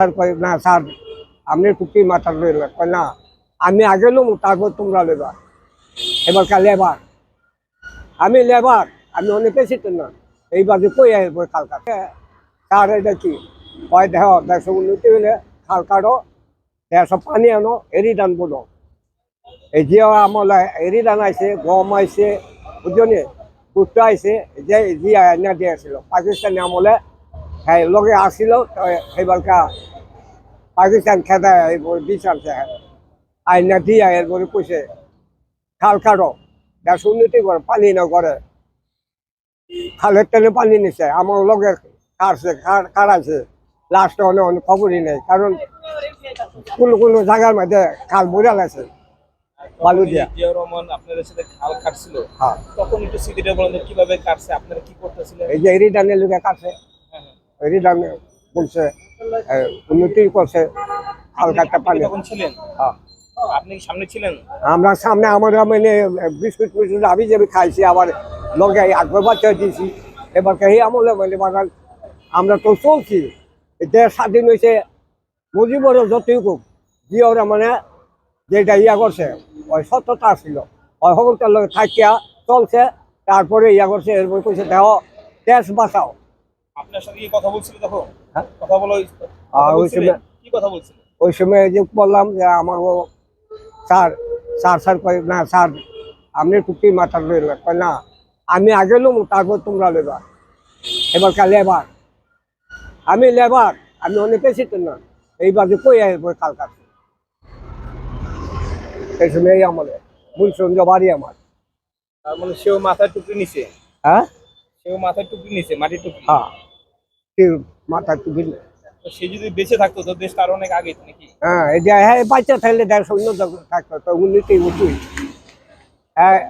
Sir কয়, না sir, আপনি কুটি মাথা লইল কয়, না, আমি আগে লমু তারপর তোমরা লেবার। এবার কা লেবার। আমি লেবার, আমি অনেক পেয়েছি না। এইবার যে কই আসব কালকা স্যার, এটা কি? কয়, দেহ দেড়শো উন্নতি হলে খাল কাটো দেড়শো পানি আনো এরি দান বলো। এই যে আমলে এরি দান আইছে, গম আইছে বুঝলি কুট্ট আইছে, যে জি আইনা দিয়ে আসছিল পাকিস্তানি আমলে হ্যাঁ লগে আসছিল তো সেইবারকা পাকিস্তান খেদা এরপর বিষ আনছে আইনা দিয়া এরপরে কইছে খাল কাটো দেড়শো উন্নতি করে পানি না করে। খালের টেনে পানি নিছে আমার লগে কাটছে কাটাইছে লাস্টে অনেক অনেক খবরই নেই কারণ কোনো কোনো জায়গার মধ্যে খাল বোঝা লাগছে বালু দিয়া। জিয়া রহমান আপনাদের সাথে খাল কাটছিল। হ্যাঁ। তখন একটু স্মৃতিটা বলেন কীভাবে কাটছে আপনারা কি করতেছিলেন? এই যে এরিডানের লোকে কাটছে। হ্যাঁ, হ্যাঁ। বলছে উন্নতি করছে খাল কাটটা পানি। ছিলেন হ্যাঁ। আপনি সামনে ছিলেন? আমরা সামনে আমরা মানে বিস্কুট ফিস্কুট আমি যাবি খাইছি আবার লগে আগবে বাচ্চা দিয়েছি। এবার কে আমলে মানে বাগান আমরা তো চলছি। দেশ স্বাধীন হয়েছে মুজিবর যতই হোক যে ওরা মানে যেটা ইয়া করছে ওই সত্যতা ছিল। ওই সকলটার লগে থাকিয়া চলছে তারপরে ইয়া করছে এরপর কইছে দেহ দেশ বাঁচাও। আপনার সাথে কি কথা বলছিল তখন? হ্যাঁ। কথা বলো ওই সময়- কি কথা বলছিল? ওই সময় যে বললাম যে আমার ও স্যার স্যার স্যার কয় না স্যার আপনি কুটি মাথা কয় না আমি আগে লমু তারপর তোমরা লেবার এবার কা লেবার। আমি লেবার আমি অনেক পেয়েছি তো না। এইবার যে কই আসব কালকা এই সময় এই আমলে বুলসঞ্জ বাড়ি আমার। তার মানে সেও মাথায় টুকরি নিছে? হ্যাঁ? সেও মাথায় টুকরি নিছে মাটির টুকরি হ্যাঁ। মাথা টুপি তো সে যদি বেঁচে থাকতো তো দেশ তার অনেক আগে নাকি? হ্যাঁ হ্যাঁ বাচ্চা থাকলে থাকতো তো উন্নতি উঠুই হ্যাঁ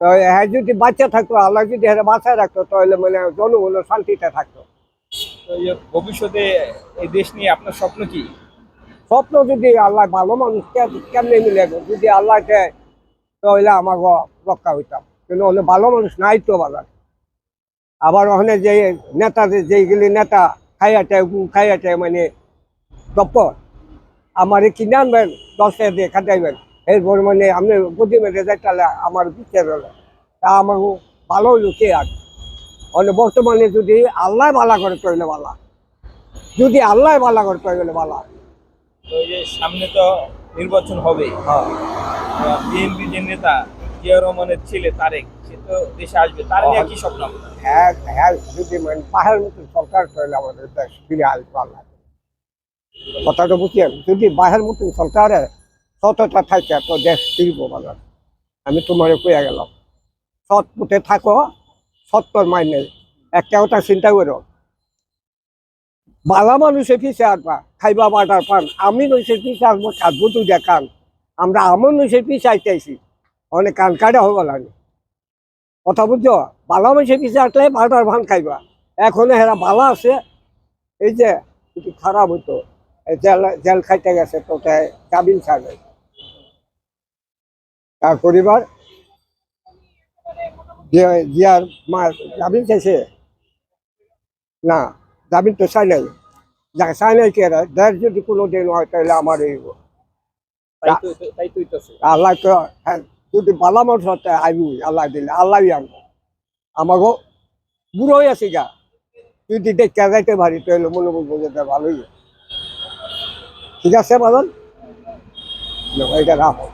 তো হ্যাঁ যদি বাচ্চা থাকতো আল্লাহ যদি হ্যাঁ রাখতো তাহলে মানে শান্তিতে থাকতো। ভবিষ্যতে এই দেশ নিয়ে আপনার স্বপ্ন কি? স্বপ্ন যদি আল্লাহ ভালো মানুষ কে- কেমনে মিলে যদি আল্লাহ দেয় তাহলে আমাকে রক্ষা হইতাম। কিন্তু হলে ভালো মানুষ নাই তো বাজার। আবার ওখানে যে নেতা যে যেইগুলি নেতা খাইয়াটায় খাইয়াটায় মানে তপর আমার কিনে আনবেন দশ টাকা দিয়ে খাটাইবেন। এরপর মানে আপনি প্রতি মেরে দেখলে আমার বিচার হলো তা আমার ভালো হইল কে আর? মানে বর্তমানে যদি আল্লাহ বালা করে তৈলে বালা। যদি আল্লাহ বালা করে তৈলে বালা। তো এই যে সামনে তো নির্বাচন হবে হ্যাঁ। বিএনপি যে নেতা জিয়া রহমানের ছেলে তারেক সে দেশে আসবে, তার নিয়ে কি স্বপ্ন? হ্যাঁ হ্যাঁ যদি মানে কথাটা বাহের মতন সরকারে সততা থাকে, তো দেশ ফিরবো আমি তোমার কইয়া গেলাম, সৎ পথে থাকো সত্তর মাইল নেই। একটা কথা চিন্তা করো, বালা মানুষে পিছে আসবা খাইবা বাটার পান। আমি নইসের পিছে আসব কাঁদবো তুই দেখান। আমরা আমার পিছে আইতেছি অনেক কান কাটা হয়ে গেল কথা বুঝছ? বালা মানুষের পিছে আসলে বাটার ভান খাইবা। এখন হেরা বালা আছে। এই যে একটু খারাপ হইতো। জেল জেল খাইতে গেছে তো তাই জামিন ছাড়ে। তার পরিবার? জিয়ার মা জামিন চাইছে? না জামিন তো চাই নাই। যা চাই নাই কে দেশ যদি কোনো দিন হয় তাহলে আমার এই। আল্লাহ তো হ্যাঁ। যদি বালা মানুষ হতে আইবি, আল্লাহ দিলে, আল্লাহ আনব আমাকে বুড়ো হয়ে আছি গা। যদি দেখা যাইতে পারি তাহলে মনে বলব যে ভালোই। ঠিক আছে বাদল এটা রাখো।